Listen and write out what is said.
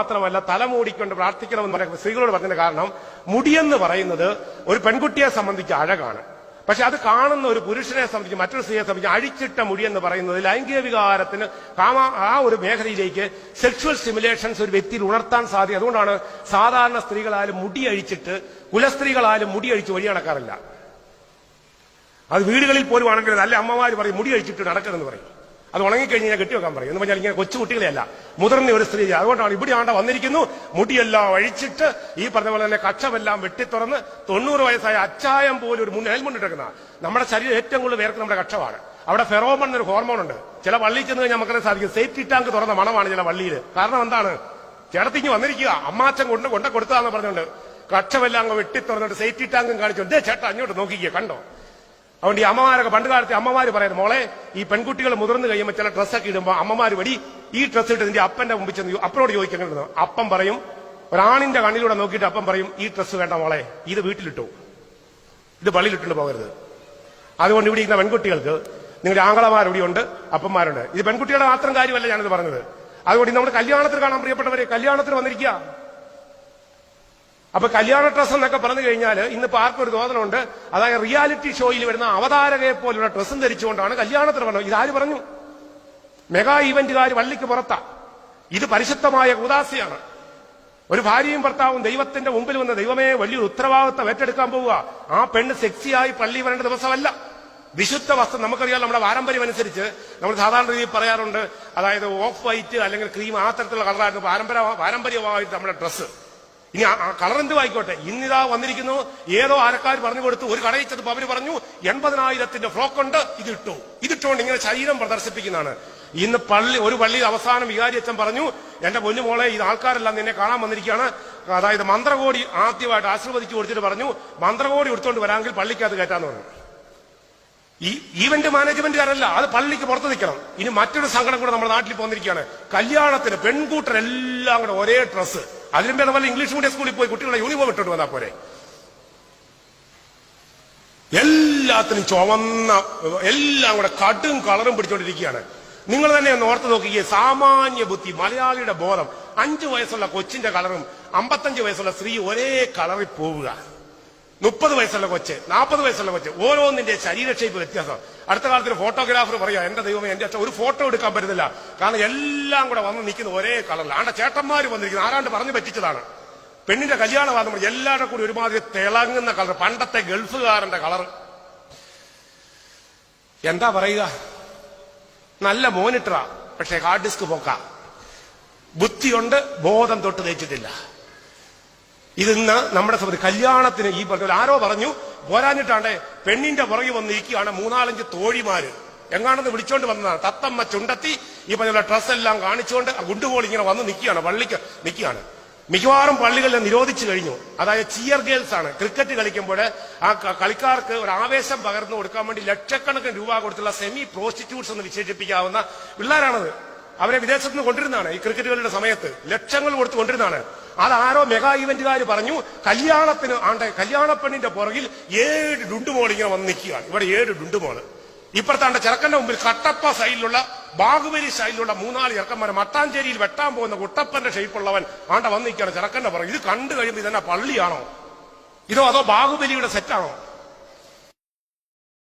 മാത്രമല്ല തല മൂടിക്കൊണ്ട് പ്രാർത്ഥിക്കണമെന്ന് പറയുന്നത് സ്ത്രീകളോട് പറഞ്ഞതിന് കാരണം മുടിയെന്ന് പറയുന്നത് ഒരു പെൺകുട്ടിയെ സംബന്ധിച്ച് അഴകാണ്. പക്ഷെ അത് കാണുന്ന ഒരു പുരുഷനെ സംബന്ധിച്ച് മറ്റൊരു സ്ത്രീയെ സംബന്ധിച്ച് അഴിച്ചിട്ട മുടി എന്ന് പറയുന്നത് ലൈംഗിക വികാരത്തിന് കാമ ആ ഒരു മേഖലയിലേക്ക് സെക്ഷുവൽ സ്റ്റിമുലേഷൻസ് ഒരു വ്യക്തിയിൽ ഉണർത്താൻ സാധിക്കും അതുകൊണ്ടാണ് സാധാരണ സ്ത്രീകളാലും മുടി അഴിച്ചിട്ട് കുലസ്ത്രീകളാലും മുടി അഴിച്ച് വഴി നടക്കാറില്ല അത് വീടുകളിൽ പോലും ആണെങ്കിൽ നല്ല അമ്മമാർ പറയും മുടി അഴിച്ചിട്ട് നടക്കണമെന്ന് പറയും. അത് ഉണങ്ങിക്കഴിഞ്ഞാൽ കെട്ടിവെക്കാൻ പറയും. എന്ന് പറഞ്ഞാൽ ഇങ്ങനെ കൊച്ചു കുട്ടികളെയല്ല. മുതിർന്ന ഒരു സ്ത്രീ അതുകൊണ്ടാണ് ഇവിടെ ആണ്ട വന്നിരിക്കുന്നു. മുടിയെല്ലാം അഴിച്ചിട്ട് ഈ പറഞ്ഞ പോലെ തന്നെ കക്ഷമെല്ലാം വെട്ടിത്തുറന്ന് തൊണ്ണൂറ് വയസ്സായ അച്ചായം പോലും ഒരു മുൻ ഹെൽമുണ്ടിട്ടേക്കുന്ന നമ്മുടെ ശരീരം ഏറ്റവും കൂടുതൽ വേർക്ക് നമ്മുടെ കക്ഷമാണ്. അവിടെ ഫെറോമൺ എന്നൊരു ഹോർമോൺ ഉണ്ട്. ചില വള്ളിയിൽ ചെന്ന് കഴിഞ്ഞാൽ നമുക്കറിയാൻ സാധിക്കും. സേഫ്റ്റി ടാങ്ക് തുറന്ന മണമാണ് ചില വള്ളിയിൽ. കാരണം എന്താണ്? ചേട്ടത്തിങ്ങ് വന്നിരിക്കുക. അമ്മാച്ചൻ കൊണ്ട് കൊണ്ട കൊടുത്താന്ന് പറഞ്ഞുകൊണ്ട് കക്ഷമെല്ലാം അങ്ങ് വെട്ടി തുറന്നിട്ട് സേഫ്റ്റി ടാങ്കും കാണിച്ചു. "ദേ ചേട്ടാ അങ്ങോട്ട് നോക്കിക്കുക കണ്ടോ? അതുകൊണ്ട് ഈ അമ്മമാരൊക്കെ പണ്ട് കാലത്തെ അമ്മമാര് പറയുന്നത് മോളെ ഈ പെൺകുട്ടികൾ മുതിർന്നു കഴിയുമ്പോൾ ചില ഡ്രസ്സൊക്കെ ഇടുമ്പോൾ അമ്മമാര് വഴി ഈ ഡ്രസ്സ് ഇട്ട് നിന്റെ അപ്പന്റെ മുമ്പിൽ ചെന്ന് അപ്പനോട് ചോദിക്കുന്നു അപ്പം പറയും ഒരാണിന്റെ കണ്ണിലൂടെ നോക്കിയിട്ട് അപ്പം പറയും ഈ ഡ്രസ്സ് വേണ്ട മോളെ ഇത് വീട്ടിലിട്ടു. ഇത് പള്ളിയിലിട്ടുണ്ട് പോകരുത്. അതുകൊണ്ട് ഇവിടെ ഇരിക്കുന്ന പെൺകുട്ടികൾക്ക് നിങ്ങളുടെ ആങ്ങളമാർ ഇവിടെയുണ്ട് അപ്പന്മാരുണ്ട്. ഇത് പെൺകുട്ടികളുടെ മാത്രം കാര്യമല്ല ഞാനിത് പറഞ്ഞത്. അതുകൊണ്ട് നമ്മുടെ കല്യാണത്തിന് കാണാൻ പ്രിയപ്പെട്ടവരെ കല്യാണത്തിന് വന്നിരിക്കുക. അപ്പൊ കല്യാണ ഡ്രസ് എന്നൊക്കെ പറഞ്ഞു കഴിഞ്ഞാൽ ഇന്നിപ്പോ ഒരു തോന്നലുണ്ട് അതായത് റിയാലിറ്റി ഷോയിൽ വരുന്ന അവതാരകയെ പോലുള്ള ഡ്രസ്സും ധരിച്ചുകൊണ്ടാണ് കല്യാണത്തിന് പറഞ്ഞത് ഇതാര് പറഞ്ഞു? മെഗാ ഈവന്റുകാർ വള്ളിക്ക് പുറത്താ. ഇത് പരിശുദ്ധമായ ഉദാസിയാണ് ഒരു ഭാര്യയും ഭർത്താവും ദൈവത്തിന്റെ മുമ്പിൽ വന്ന ദൈവമേ വലിയൊരു ഉത്തരവാദിത്തം ഏറ്റെടുക്കാൻ പോവുക. ആ പെണ്ണ് സെക്സിയായി പള്ളി വരേണ്ട ദിവസമല്ല. വിശുദ്ധ വസ്ത്രം നമുക്കറിയാം നമ്മുടെ പാരമ്പര്യം അനുസരിച്ച് നമ്മൾ സാധാരണ രീതിയിൽ പറയാറുണ്ട്. അതായത് ഓഫ് വൈറ്റ് അല്ലെങ്കിൽ ക്രീം ആ തരത്തിലുള്ള കളറായിരുന്നു പാരമ്പര്യ പാരമ്പര്യമായിട്ട് നമ്മുടെ ഡ്രസ്സ്. ഇനി ആ കളർ എന്ത് ആയിക്കോട്ടെ? ഇന്നിതാ വന്നിരിക്കുന്നു. ഏതോ ആരക്കാർ പറഞ്ഞു കൊടുത്തു. ഒരു ചെന്നപ്പോ അവർ പറഞ്ഞു എൺപതിനായിരത്തിന്റെ ഫ്ലോക്ക് ഉണ്ട് ഇതിട്ടു ഇതിട്ടുകൊണ്ട് ഇങ്ങനെ ശരീരം പ്രദർശിപ്പിക്കുന്നതാണ്. ഇന്ന് പള്ളി ഒരു പള്ളിയിൽ അവസാനം വികാരി അച്ഛൻ പറഞ്ഞു എന്റെ പൊന്നുമോളെ ഇത് ആൾക്കാരെല്ലാം നിന്നെ കാണാൻ വന്നിരിക്കുകയാണ്. അതായത് മന്ത്രകോടി ആദ്യമായിട്ട് ആശീർവദിച്ചു കൊടുത്തിട്ട് പറഞ്ഞു മന്ത്രകോടി എടുത്തുകൊണ്ട് വരാമെങ്കിൽ പള്ളിക്കകത്ത് കയറ്റാന്ന് പറഞ്ഞു. ഈ ഈവന്റ് മാനേജ്മെന്റുകാരല്ല അത് പള്ളിക്ക് പുറത്ത് നിൽക്കണം. ഇനി മറ്റൊരു സങ്കടം കൂടെ നമ്മുടെ നാട്ടിൽ പോന്നിരിക്കുകയാണ്. കല്യാണത്തിന് പെൺകൂട്ടരെല്ലാം കൂടെ ഒരേ ഡ്രസ്സ് അതിലും ഭേദം വല്ല ഇംഗ്ലീഷ് മീഡിയം സ്കൂളിൽ പോയി കുട്ടികളെ യൂണിഫോം ഇട്ടിട്ട് വന്നാൽ പോരെ. എല്ലാത്തിനും ചുവന്ന എല്ലാം കൂടെ കടും കളറും പിടിച്ചോണ്ടിരിക്കുകയാണ്. നിങ്ങൾ തന്നെ ഒന്ന് ഓർത്ത് നോക്കിയേ സാമാന്യ ബുദ്ധി മലയാളിയുടെ ബോധം. അഞ്ചു വയസ്സുള്ള കൊച്ചിന്റെ കളറും അമ്പത്തഞ്ച് വയസ്സുള്ള സ്ത്രീ ഒരേ കളറിൽ പോവുക. മുപ്പത് വയസ്സുള്ള കൊച്ച് നാൽപ്പത് വയസ്സുള്ള കൊച്ച്. ഓരോന്നിന്റെ ശരീര ഷേപ്പ് വ്യത്യാസം. അടുത്ത കാലത്ത് ഫോട്ടോഗ്രാഫർ പറയാ എന്റെ ദൈവമേ എന്റെ അച്ഛൻ ഒരു ഫോട്ടോ എടുക്കാൻ പറ്റുന്നില്ല. കാരണം എല്ലാം കൂടെ വന്ന് നിൽക്കുന്ന ഒരേ കളറിൽ ആണ്ട ചേട്ടന്മാര് വന്നിരിക്കുന്നത് ആരാണ്ട് പറഞ്ഞു പറ്റിച്ചതാണ്. പെണ്ണിന്റെ കല്യാണമാകുമ്പോൾ എല്ലാവരുടെ കൂടി ഒരുമാതിരി തിളങ്ങുന്ന കളർ പണ്ടത്തെ ഗൾഫുകാരന്റെ കളർ എന്താ പറയുക? നല്ല മോനിട്ടറ പക്ഷെ ഹാർഡ് ഡിസ്ക് പോക്ക. ബുദ്ധിയുണ്ട് ബോധം തൊട്ട് തേച്ചിട്ടില്ല ഇതിന്ന് നമ്മുടെ സംബന്ധിച്ച് കല്യാണത്തിന് ഈ പറഞ്ഞ ആരോ പറഞ്ഞു പോരാഞ്ഞിട്ടാണ്ടേ പെണ്ണിന്റെ പുറകെ വന്ന് നിൽക്കുകയാണ് മൂന്നാലഞ്ച് തോഴിമാര്. എങ്ങാണെന്ന് വിളിച്ചോണ്ട് വന്നതാണ്. തത്തമ്മ ചുണ്ടത്തി ഈ പറഞ്ഞ ഡ്രസ് എല്ലാം കാണിച്ചുകൊണ്ട് ഗുണ്ടുപോൾ ഇങ്ങനെ വന്ന് നിൽക്കുകയാണ് പള്ളിക്ക് നിൽക്കുകയാണ്. മിക്കവാറും പള്ളികളിൽ നിരോധിച്ചു കഴിഞ്ഞു. അതായത് ചിയർ ഗേൾസ് ആണ്. ക്രിക്കറ്റ് കളിക്കുമ്പോൾ ആ കളിക്കാർക്ക് ഒരു ആവേശം പകർന്നു കൊടുക്കാൻ വേണ്ടി ലക്ഷക്കണക്കിന് രൂപ കൊടുത്തുള്ള സെമി പ്രോസ്റ്റിറ്റ്യൂട്ട്സ് എന്ന് വിശേഷിപ്പിക്കാവുന്ന പിള്ളേരാണത്. അവരെ വിദേശത്ത് നിന്ന് കൊണ്ടിരുന്നതാണ് ഈ ക്രിക്കറ്റുകളുടെ സമയത്ത്. ലക്ഷങ്ങൾ കൊടുത്ത് കൊണ്ടിരുന്നതാണ് അത് ആരോ മെഗാ ഇവന്റുകാർ പറഞ്ഞു കല്യാണത്തിന് ആണ്ടെ കല്യാണപ്പെണ്ണിന്റെ പുറകിൽ ഏഴ് ഡുണ്ടുമോൾ ഇങ്ങനെ വന്ന് നിൽക്കുകയാണ്. ഇവിടെ ഏഴ് ഡുണ്ടുമോൾ. ഇപ്പുറത്താണ്ട് ചെറുക്കന്റെ മുമ്പിൽ കട്ടപ്പ സൈഡിലുള്ള ബാഹുബലി സൈഡിലുള്ള മൂന്നാൽ ചെറുക്കന്മാരെ മട്ടാഞ്ചേരിയിൽ വെട്ടാൻ പോകുന്ന കുട്ടപ്പന്റെ ഷേപ്പുള്ളവൻ ആണ്ട വന്ന് നിൽക്കുകയാണ് ചെറുക്കന്റെ പുറകിൽ. ഇത് കണ്ടു കഴിയുമ്പോൾ ഇതെന്നാ പള്ളിയാണോ? ഇതോ അതോ ബാഹുബലിയുടെ സെറ്റാണോ